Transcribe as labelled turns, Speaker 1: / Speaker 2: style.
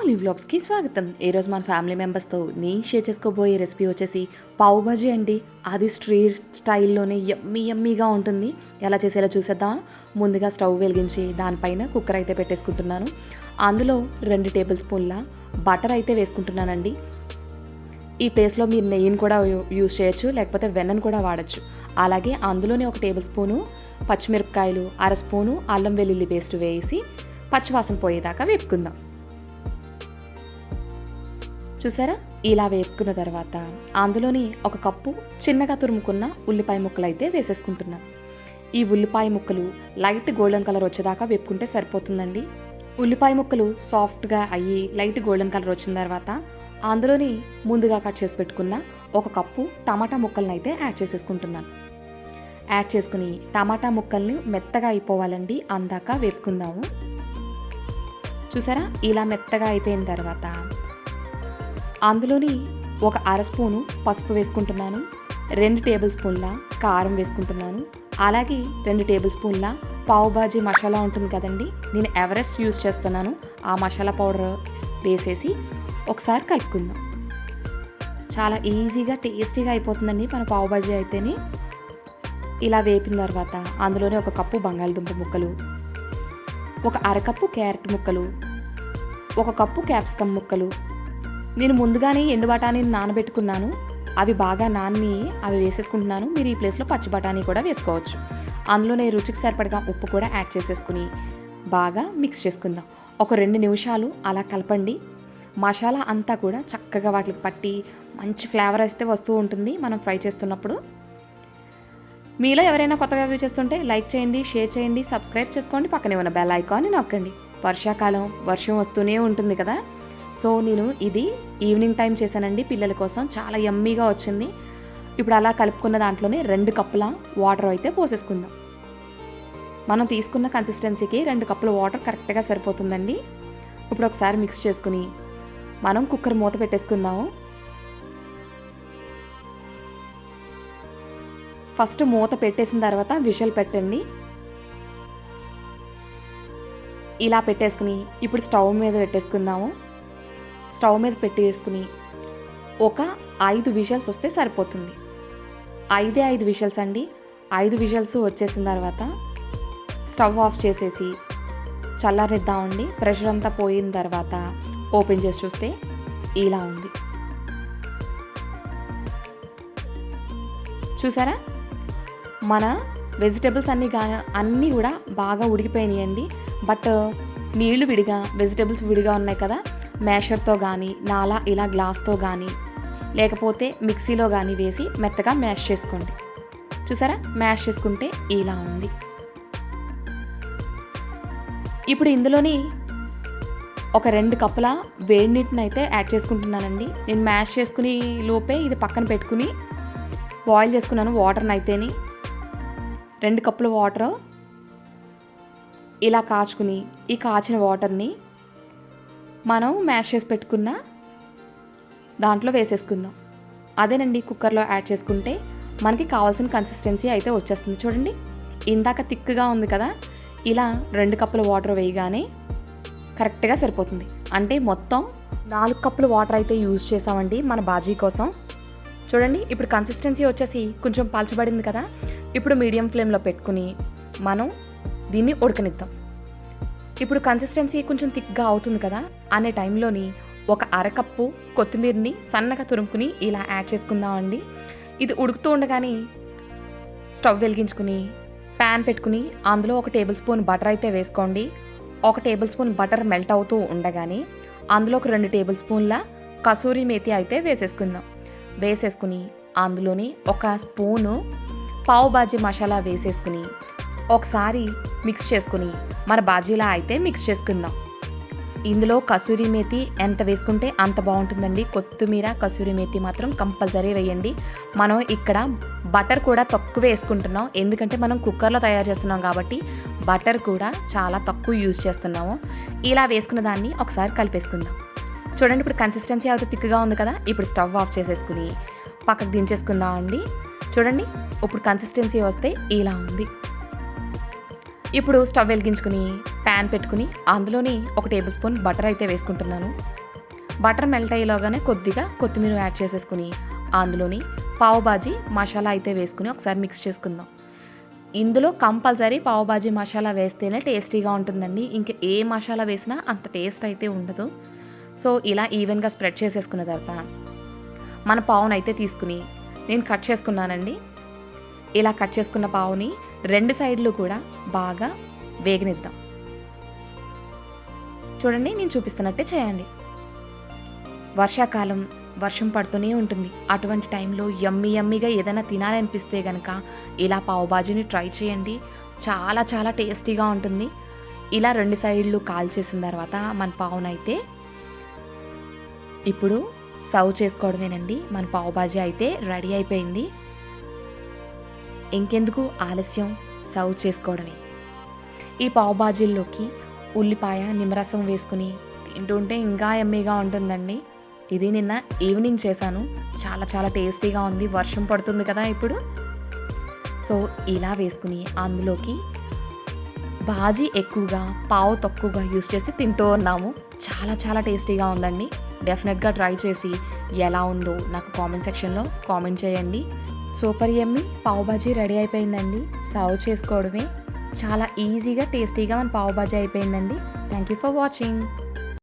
Speaker 1: ఆలీ వ్లాగ్స్కి స్వాగతం. ఈరోజు మన ఫ్యామిలీ మెంబర్స్తో నేను షేర్ చేసుకోబోయే రెసిపీ వచ్చేసి పావు భాజీ అండి. అది స్ట్రీట్ స్టైల్లోనే ఎమ్మీ ఎమ్మీగా ఉంటుంది. ఎలా చేసేలా చూసేద్దాం? ముందుగా స్టవ్ వెలిగించి దానిపైన కుక్కర్ అయితే పెట్టేసుకుంటున్నాను. అందులో రెండు టేబుల్ స్పూన్ల బటర్ అయితే వేసుకుంటున్నానండి. ఈ ప్లేస్లో మీరు నెయ్యిని కూడా యూజ్ చేయొచ్చు లేకపోతే వెన్నను కూడా వాడచ్చు. అలాగే అందులోనే ఒక టేబుల్ స్పూను పచ్చిమిరపకాయలు అర స్పూను అల్లం వెల్లుల్లి పేస్ట్ వేసి పచ్చివాసన పోయేదాకా వేపుకుందాం. చూసారా? ఇలా వేపుకున్న తర్వాత అందులోని ఒక కప్పు చిన్నగా తురుముకున్న ఉల్లిపాయ ముక్కలు అయితే వేసేసుకుంటున్నాం. ఈ ఉల్లిపాయ ముక్కలు లైట్ గోల్డెన్ కలర్ వచ్చేదాకా వేపుకుంటే సరిపోతుందండి. ఉల్లిపాయ ముక్కలు సాఫ్ట్గా అయ్యి లైట్ గోల్డెన్ కలర్ వచ్చిన తర్వాత అందులోని ముందుగా కట్ చేసి పెట్టుకున్న ఒక కప్పు టమాటా ముక్కలను అయితే యాడ్ చేసేసుకుంటున్నాను యాడ్ చేసుకుని టమాటా ముక్కల్ని మెత్తగా అయిపోవాలండి. అందాక వేపుకుందాము. చూసారా? ఇలా మెత్తగా అయిపోయిన తర్వాత అందులోని ఒక అర స్పూను పసుపు వేసుకుంటున్నాను రెండు టేబుల్ స్పూన్ల కారం వేసుకుంటున్నాను అలాగే రెండు టేబుల్ స్పూన్ల పావు బాజీ మసాలా ఉంటుంది కదండి నేను ఎవరెస్ట్ యూస్ చేస్తున్నాను ఆ మసాలా పౌడర్ వేసేసి ఒకసారి కలుపుకుందాం. చాలా ఈజీగా టేస్టీగా అయిపోతుందండి మన పావు బాజీ అయితేనే. ఇలా వేపిన తర్వాత అందులోనే ఒక కప్పు బంగాళదుంప ముక్కలు ఒక అరకప్పు క్యారెట్ ముక్కలు ఒక కప్పు క్యాప్సికమ్ ముక్కలు నేను ముందుగానే ఎండు బఠానీని నానబెట్టుకున్నాను. అవి బాగా నాన్ని అవి వేసేసుకుంటున్నాను. మీరు ఈ ప్లేస్లో పచ్చి బఠానీ కూడా వేసుకోవచ్చు. అందులోనే రుచికి సరిపడగా ఉప్పు కూడా యాడ్ చేసేసుకుని బాగా మిక్స్ చేసుకుందాం. ఒక రెండు నిమిషాలు అలా కలపండి. మసాలా అంతా కూడా చక్కగా వాటికి పట్టి మంచి ఫ్లేవర్ అయితే వస్తూ ఉంటుంది మనం ఫ్రై చేస్తున్నప్పుడు. మీలో ఎవరైనా కొత్తగా వ్యూ చేస్తుంటే లైక్ చేయండి షేర్ చేయండి సబ్స్క్రైబ్ చేసుకోండి పక్కనే ఉన్న బెల్ ఐకాన్ని నొక్కండి. వర్షాకాలం వర్షం వస్తూనే ఉంటుంది కదా? సో నేను ఇది ఈవినింగ్ టైం చేశానండి పిల్లల కోసం. చాలా యమ్మీగా వచ్చింది. ఇప్పుడు అలా కలుపుకున్న దాంట్లోనే రెండు కప్పుల వాటర్ అయితే పోసేసుకుందాం. మనం తీసుకున్న కన్సిస్టెన్సీకి రెండు కప్పుల వాటర్ కరెక్ట్గా సరిపోతుందండి. ఇప్పుడు ఒకసారి మిక్స్ చేసుకుని మనం కుక్కర్ మూత పెట్టేసుకుందాము. ఫస్ట్ మూత పెట్టేసిన తర్వాత విషల్ పెట్టండి. ఇలా పెట్టేసుకుని ఇప్పుడు స్టవ్ మీద పెట్టేసుకుందాము. స్టవ్ మీద పెట్టేసుకుని ఒక ఐదు విజల్స్ వస్తే సరిపోతుంది. ఐదే ఐదు విషల్స్ అండి. ఐదు విజల్స్ వచ్చేసిన తర్వాత స్టవ్ ఆఫ్ చేసేసి చల్లారిద్దామండి. ప్రెషర్ అంతా పోయిన తర్వాత ఓపెన్ చేసి చూస్తే ఇలా ఉంది. చూసారా? మన వెజిటేబుల్స్ అన్నీ గా అన్నీ కూడా బాగా ఉడికిపోయినాయండి. బట్ నీళ్ళు విడిగా వెజిటేబుల్స్ విడిగా ఉన్నాయి కదా. మ్యాషర్తో కానీ నాలా ఇలా గ్లాస్తో కానీ లేకపోతే మిక్సీలో కానీ వేసి మెత్తగా మ్యాష్ చేసుకోండి. చూసారా? మ్యాష్ చేసుకుంటే ఇలా ఉంది. ఇప్పుడు ఇందులోని ఒక రెండు కప్పుల వేడి నీటిని అయితే యాడ్ చేసుకుంటున్నానండి. నేను మ్యాష్ చేసుకుని లోపే ఇది పక్కన పెట్టుకుని బాయిల్ చేసుకున్నాను వాటర్ని అయితేని. రెండు కప్పుల వాటర్ ఇలా కాచుకుని ఈ కాచిన వాటర్ని మనం మ్యాష్ చేసి పెట్టుకున్న దాంట్లో వేసేసుకుందాం. అదేనండి కుక్కర్లో యాడ్ చేసుకుంటే మనకి కావాల్సిన కన్సిస్టెన్సీ అయితే వచ్చేస్తుంది. చూడండి ఇందాక థిక్గా ఉంది కదా ఇలా రెండు కప్పుల వాటర్ వేయగానే కరెక్ట్గా సరిపోతుంది. అంటే మొత్తం నాలుగు కప్పుల వాటర్ అయితే యూజ్ చేసామండి మన బాజీ కోసం. చూడండి ఇప్పుడు కన్సిస్టెన్సీ వచ్చేసి కొంచెం పలచబడింది కదా ఇప్పుడు మీడియం ఫ్లేమ్లో పెట్టుకుని మనం దీన్ని ఉడకనిద్దాం. ఇప్పుడు కన్సిస్టెన్సీ కొంచెం థిక్గా అవుతుంది కదా? అనే టైంలోని ఒక అరకప్పు కొత్తిమీరని సన్నగా తురుముకుని ఇలా యాడ్ చేసుకుందామండి ఇది ఉడుకుతూ ఉండగానే స్టవ్ వెలిగించుకుని ప్యాన్ పెట్టుకుని అందులో ఒక టేబుల్ స్పూన్ బటర్ అయితే వేసుకోండి. ఒక టేబుల్ స్పూన్ బటర్ మెల్ట్ అవుతూ ఉండగానే అందులో ఒక రెండు టేబుల్ స్పూన్ల కసూరి మేతి అయితే వేసేసుకుందాం. వేసేసుకుని అందులోని ఒక స్పూను పావు బాజీ మసాలా వేసేసుకుని ఒకసారి మిక్స్ చేసుకుని మన బాజీలా అయితే మిక్స్ చేసుకుందాం. ఇందులో కసూరి మేతి ఎంత వేసుకుంటే అంత బాగుంటుందండి. కొత్తిమీర కసూరి మేతి మాత్రం కంపల్సరీ వేయండి. మనం ఇక్కడ బటర్ కూడా తక్కువ వేసుకుంటున్నాం. ఎందుకంటే మనం కుక్కర్లో తయారు చేస్తున్నాం కాబట్టి బటర్ కూడా చాలా తక్కువ యూజ్ చేస్తున్నాము. ఇలా వేసుకున్న దాన్ని ఒకసారి కలిపేసుకుందాం. చూడండి ఇప్పుడు కన్సిస్టెన్సీ అయితే థిక్గా ఉంది కదా. ఇప్పుడు స్టవ్ ఆఫ్ చేసేసుకుని పక్కకు దించేసుకుందాం అండి చూడండి ఇప్పుడు కన్సిస్టెన్సీ వస్తే ఇలా ఉంది. ఇప్పుడు స్టవ్ వెలిగించుకుని ప్యాన్ పెట్టుకుని అందులోని ఒక టేబుల్ స్పూన్ బటర్ అయితే వేసుకుంటున్నాను. బటర్ మెల్ట్ అయ్యేలోగానే కొద్దిగా కొత్తిమీర యాడ్ చేసేసుకుని అందులోని పావుబాజీ మసాలా అయితే వేసుకుని ఒకసారి మిక్స్ చేసుకుందాం. ఇందులో కంపల్సరీ పావుబాజీ మసాలా వేస్తేనే టేస్టీగా ఉంటుందండి. ఇంకా ఏ మసాలా వేసినా అంత టేస్ట్ అయితే ఉండదు. సో ఇలా ఈవెన్గా స్ప్రెడ్ చేసేసుకున్న తర్వాత మన పావును అయితే తీసుకుని నేను కట్ చేసుకున్నానండి. ఇలా కట్ చేసుకున్న పావుని రెండు సైడ్లు కూడా బాగా వేగనిద్దాం. చూడండి నేను చూపిస్తున్నట్టే చేయండి. వర్షాకాలం వర్షం పడుతూనే ఉంటుంది. అటువంటి టైంలో యమ్మీ యమ్మిగా ఏదైనా తినాలనిపిస్తే కనుక ఇలా పావుబాజీని ట్రై చేయండి. చాలా చాలా టేస్టీగా ఉంటుంది. ఇలా రెండు సైడ్లు కాల్చేసిన తర్వాత మన పావునైతే ఇప్పుడు సర్వ్ చేసుకోవడమేనండి. మన పావుబాజీ అయితే రెడీ అయిపోయింది. ఇంకెందుకు ఆలస్యం? సర్వ్ చేసుకోవడమే. ఈ పావు బాజీల్లోకి ఉల్లిపాయ నిమ్మరసం వేసుకుని తింటుంటే ఇంకా ఎమ్మీగా ఉంటుందండి. ఇది నిన్న ఈవినింగ్ చేశాను. చాలా చాలా టేస్టీగా ఉంది. వర్షం పడుతుంది కదా ఇప్పుడు. సో ఇలా వేసుకుని అందులోకి బాజీ ఎక్కువగా పావు తక్కువగా యూస్ చేసి తింటూ ఉన్నాము. చాలా చాలా టేస్టీగా ఉందండి. డెఫినెట్గా ట్రై చేసి ఎలా ఉందో నాకు కామెంట్ సెక్షన్లో కామెంట్ చేయండి. సూపర్ ఎమ్మి పావు బాజీ రెడీ అయిపోయిందండి. సర్వ్ చేసుకోవడమే. చాలా ఈజీగా టేస్టీగా మన పావు బాజీ అయిపోయిందండి. Thank you for watching